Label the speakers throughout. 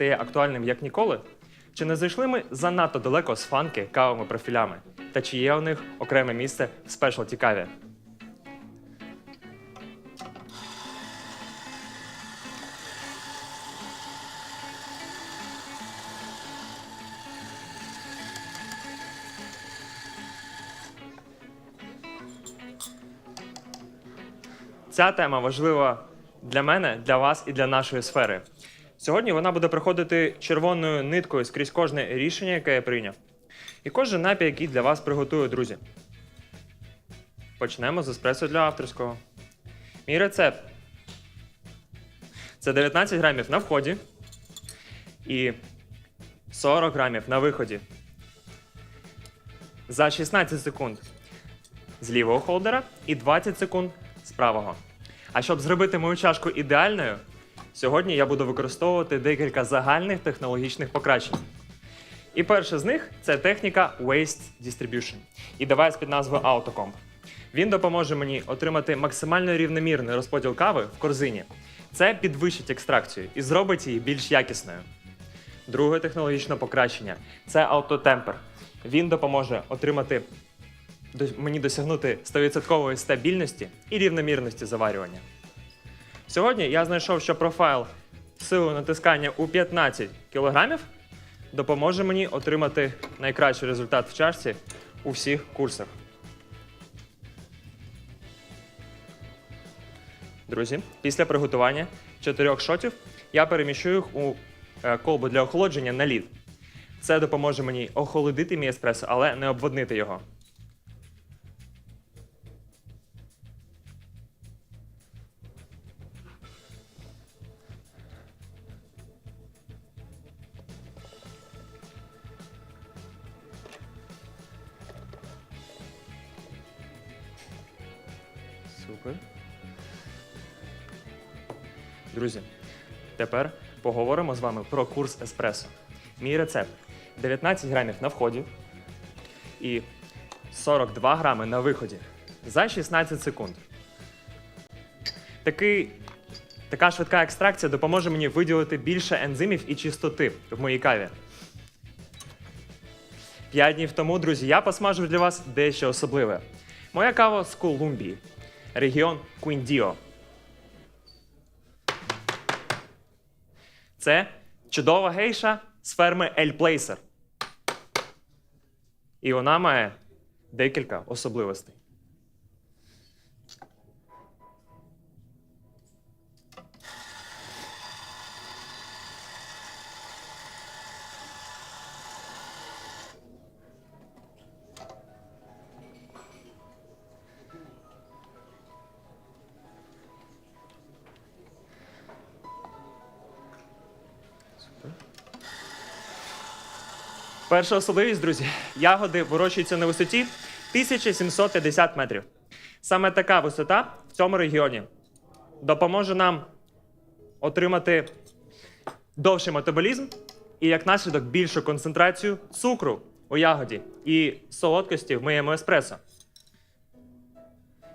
Speaker 1: стає актуальним як ніколи? Чи не зайшли ми занадто далеко з фанки кавовими профілями? Та чи є у них окреме місце в спешлті каві? Ця тема важлива для мене, для вас і для нашої сфери. Сьогодні вона буде проходити червоною ниткою скрізь кожне рішення, яке я прийняв. І кожен напій, який для вас приготую, друзі. Почнемо з еспресо для авторського. Мій рецепт. Це 19 грамів на вході і 40 грамів на виході. За 16 секунд з лівого холдера і 20 секунд з правого. А щоб зробити мою чашку ідеальною, сьогодні я буду використовувати декілька загальних технологічних покращень. І перше з них це техніка Waste Distribution і девайс під назвою AutoComp. Він допоможе мені отримати максимально рівномірний розподіл кави в корзині. Це підвищить екстракцію і зробить її більш якісною. Друге технологічне покращення це автотемпер. Він допоможе отримати мені досягнути 100% стабільності і рівномірності заварювання. Сьогодні я знайшов, що профайл силою натискання у 15 кг допоможе мені отримати найкращий результат в чашці у всіх курсах. Друзі, після приготування чотирьох шотів я переміщу їх у е, колбу для охолодження на лід. Це допоможе мені охолодити мій еспресо, але не обводнити його. Супер. Друзі, тепер поговоримо з вами про курс еспресо. Мій рецепт: 19 грамів на вході і 42 грами на виході за 16 секунд. Такий, така швидка екстракція допоможе мені виділити більше ензимів і чистоти в моїй каві. П'ять днів тому, друзі, я посмажив для вас дещо особливе. Моя кава з Колумбії, регіон Куіндіо. Це чудова гейша з ферми Ель Плейсер. І вона має декілька особливостей. Перша особливість, друзі, ягоди вирощуються на висоті 1750 метрів. Саме така висота в цьому регіоні допоможе нам отримати довший метаболізм і, як наслідок, більшу концентрацію цукру у ягоді і солодкості в моєму еспресо.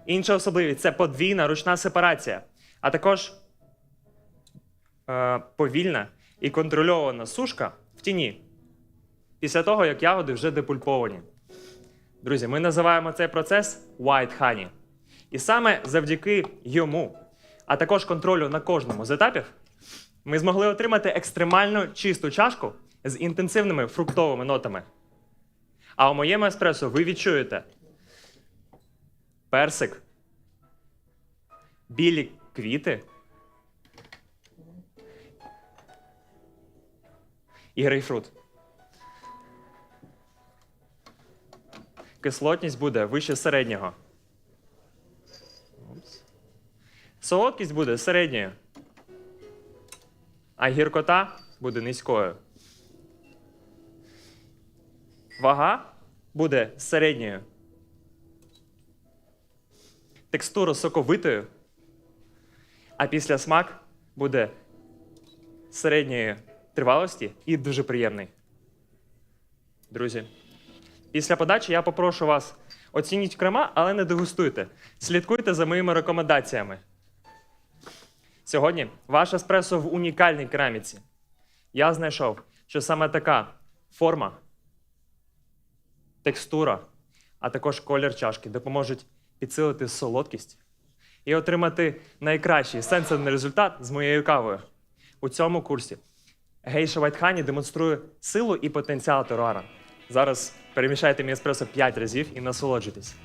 Speaker 1: Інша особливість це подвійна ручна сепарація, а також е, повільна і контрольована сушка в тіні після того, як ягоди вже депульповані. Друзі, ми називаємо цей процес white honey. І саме завдяки йому, а також контролю на кожному з етапів, ми змогли отримати екстремально чисту чашку з інтенсивними фруктовими нотами. А у моєму еспресо ви відчуєте персик, білі квіти і грейпфрут. Кислотність буде вище середнього. Солодкість буде середньою. А гіркота буде низькою. Вага буде середньою. Текстура соковитою. А після смак буде середньої тривалості і дуже приємний. Друзі. Після подачі я попрошу вас оцініть крема, але не дегустуйте. Слідкуйте за моїми рекомендаціями. Сьогодні ваш еспресо в унікальній кераміці. Я знайшов, що саме така форма, текстура, а також колір чашки допоможуть підсилити солодкість і отримати найкращий сенсорний результат з моєю кавою. У цьому курсі Гейша Вайтхані демонструє силу і потенціал теруара. Зараз перемішайте мій еспресо 5 разів і насолоджуйтесь.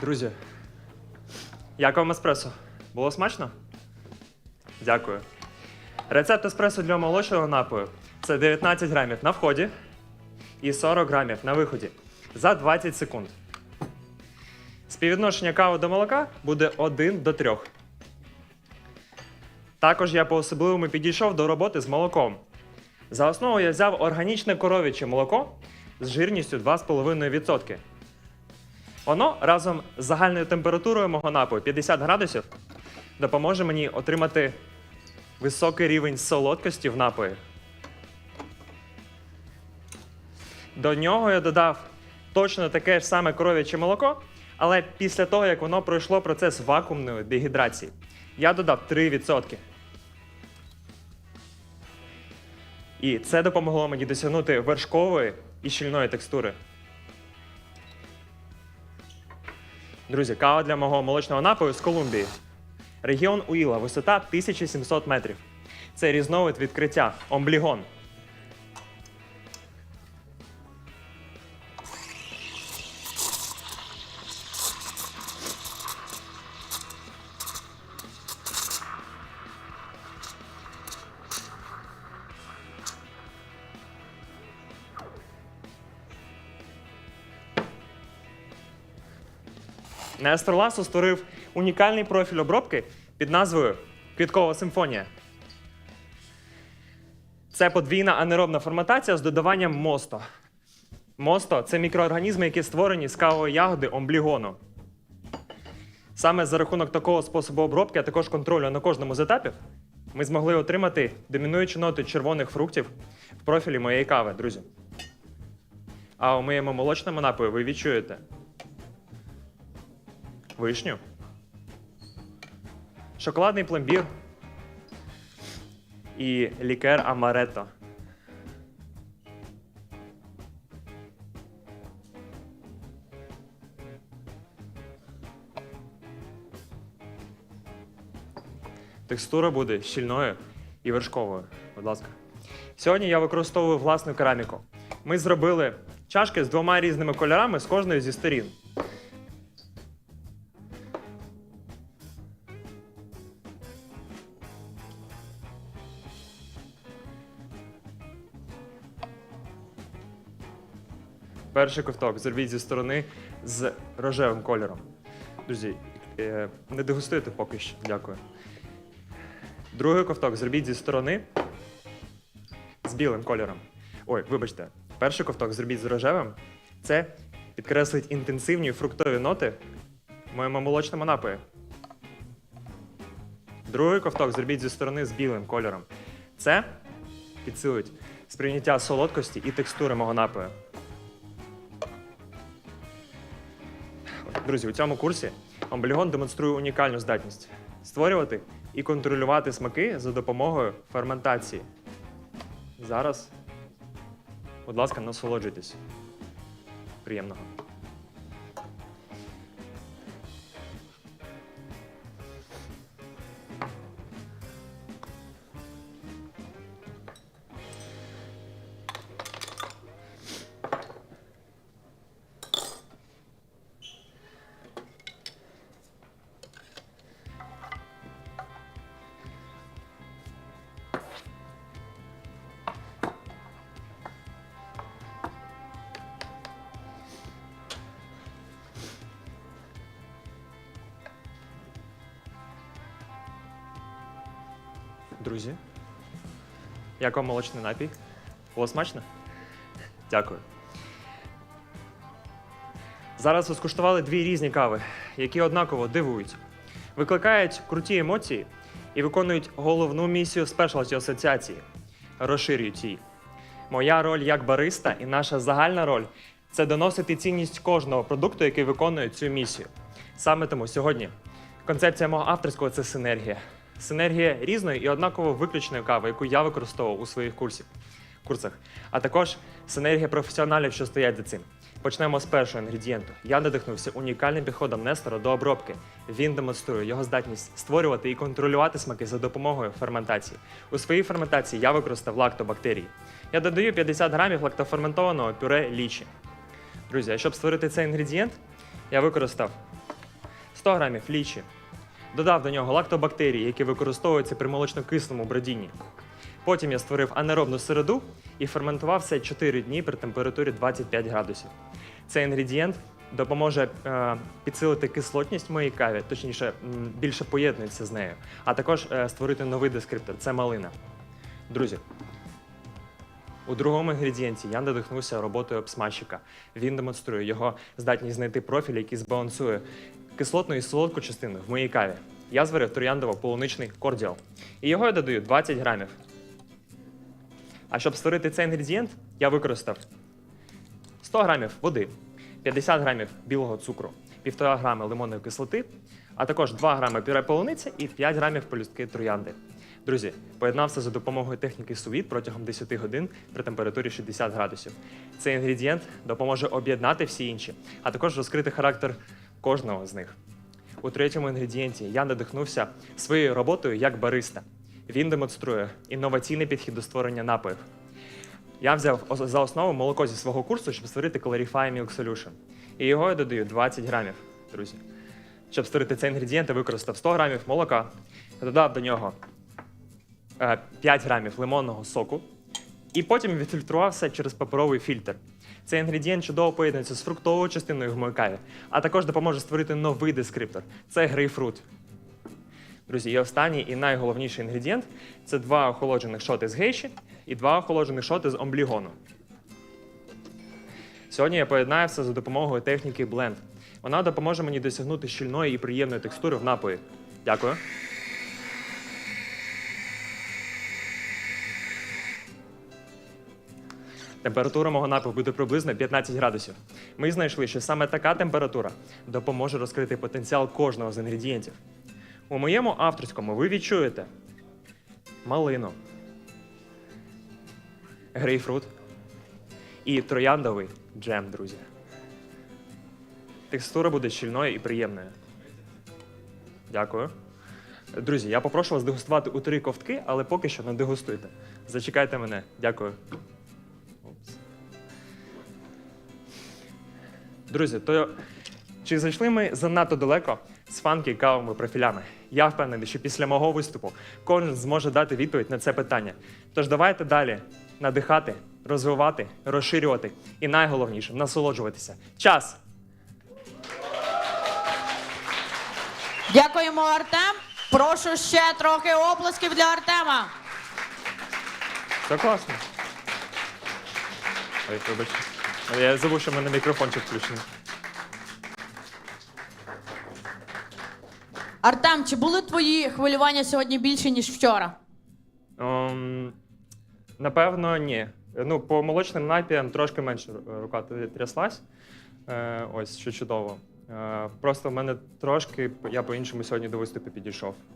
Speaker 1: Друзі, як вам еспресо? Було смачно? Дякую. Рецепт еспресо для молочного напою це 19 грамів на вході і 40 грамів на виході за 20 секунд. Співвідношення кави до молока буде 1 до 3. Також я по-особливому підійшов до роботи з молоком. За основу я взяв органічне коров'яче молоко з жирністю 2,5%. Воно разом з загальною температурою мого напою 50 градусів допоможе мені отримати високий рівень солодкості в напої. До нього я додав точно таке ж саме коров'яче молоко, але після того, як воно пройшло процес вакуумної дегідрації, я додав 3%. І це допомогло мені досягнути вершкової і щільної текстури. Друзі, кава для мого молочного напою з Колумбії. Регіон Уїла, висота 1700 метрів. Це різновид відкриття омблігон. Нестор Ласо створив унікальний профіль обробки під назвою Квіткова симфонія. Це подвійна анеробна форматація з додаванням мосто. Мосто це мікроорганізми, які створені з кавової ягоди омблігону. Саме за рахунок такого способу обробки, а також контролю на кожному з етапів, ми змогли отримати домінуючі ноти червоних фруктів в профілі моєї кави, друзі. А у моєму молочному напою ви відчуєте вишню, шоколадний пломбір і лікер амаретто. Текстура буде щільною і вершковою. Будь ласка. Сьогодні я використовую власну кераміку. Ми зробили чашки з двома різними кольорами з кожної зі сторін. Перший ковток зробіть зі сторони з рожевим кольором. Друзі, е, не дегустуйте поки що. Дякую. Другий ковток зробіть зі сторони з білим кольором. Ой, вибачте, перший ковток зробіть з рожевим. Це підкреслить інтенсивні фруктові ноти в моєму молочному напої. Другий ковток зробіть зі сторони з білим кольором. Це підсилить сприйняття солодкості і текстури мого напою. Друзі, у цьому курсі Омблігон демонструє унікальну здатність створювати і контролювати смаки за допомогою ферментації. Зараз, будь ласка, насолоджуйтесь. Приємного. Друзі, як вам молочний напій? Було смачно? Дякую. Зараз ви скуштували дві різні кави, які однаково дивують, викликають круті емоції і виконують головну місію спешалті асоціації розширюють її. Моя роль як бариста і наша загальна роль це доносити цінність кожного продукту, який виконує цю місію. Саме тому сьогодні концепція мого авторського це синергія. Синергія різної і однаково виключної кави, яку я використовував у своїх курсів, курсах, а також синергія професіоналів, що стоять за цим. Почнемо з першого інгредієнту. Я надихнувся унікальним підходом Нестора до обробки. Він демонструє його здатність створювати і контролювати смаки за допомогою ферментації. У своїй ферментації я використав лактобактерії. Я додаю 50 грамів лактоферментованого пюре лічі. Друзі, а щоб створити цей інгредієнт, я використав 100 грамів лічі, додав до нього лактобактерії, які використовуються при молочно-кислому бродінні. Потім я створив анеробну середу і ферментував все 4 дні при температурі 25 градусів. Цей інгредієнт допоможе е, підсилити кислотність моїй каві, точніше, більше поєднується з нею, а також е, створити новий дескриптор це малина. Друзі, у другому інгредієнті я надихнувся роботою обсмажчика. Він демонструє його здатність знайти профіль, який збалансує кислотну і солодку частину в моїй каві. Я зварив трояндово-полуничний кордіал. І його я додаю 20 грамів. А щоб створити цей інгредієнт, я використав 100 грамів води, 50 грамів білого цукру, 1,5 грами лимонної кислоти, а також 2 грами пюре полуниці і 5 грамів полюстки троянди. Друзі, поєднався за допомогою техніки сувіт протягом 10 годин при температурі 60 градусів. Цей інгредієнт допоможе об'єднати всі інші, а також розкрити характер кожного з них. У третьому інгредієнті я надихнувся своєю роботою як бариста. Він демонструє інноваційний підхід до створення напоїв. Я взяв за основу молоко зі свого курсу, щоб створити Clarify Milk Solution. І його я додаю 20 грамів, друзі. Щоб створити цей інгредієнт, я використав 100 грамів молока, додав до нього е, 5 грамів лимонного соку, і потім відфільтрував все через паперовий фільтр. Цей інгредієнт чудово поєднується з фруктовою частиною в а також допоможе створити новий дескриптор це грейпфрут. Друзі, і останній і найголовніший інгредієнт це два охолоджених шоти з гейші і два охолоджених шоти з омблігону. Сьогодні я поєднаю все за допомогою техніки Blend. Вона допоможе мені досягнути щільної і приємної текстури в напої. Дякую. Температура мого напою буде приблизно 15 градусів. Ми знайшли, що саме така температура допоможе розкрити потенціал кожного з інгредієнтів. У моєму авторському ви відчуєте малину, грейпфрут і трояндовий джем, друзі. Текстура буде щільною і приємною. Дякую. Друзі, я попрошу вас дегустувати у три ковтки, але поки що не дегустуйте. Зачекайте мене. Дякую. Друзі, то чи зайшли ми занадто далеко з фанки кавовими профілями? Я впевнений, що після мого виступу кожен зможе дати відповідь на це питання. Тож давайте далі надихати, розвивати, розширювати і найголовніше насолоджуватися. Час!
Speaker 2: Дякуємо, Артем. Прошу ще трохи оплесків для Артема.
Speaker 1: Все класно. Ой, вибачте. Я забув, що в мене мікрофончик включений.
Speaker 2: Артем, чи були твої хвилювання сьогодні більше, ніж вчора?
Speaker 1: Ем, напевно, ні. Ну, по молочним напіям трошки менше рука тряслась. Е, ось, що чудово. Е, просто в мене трошки я по-іншому сьогодні до виступу підійшов.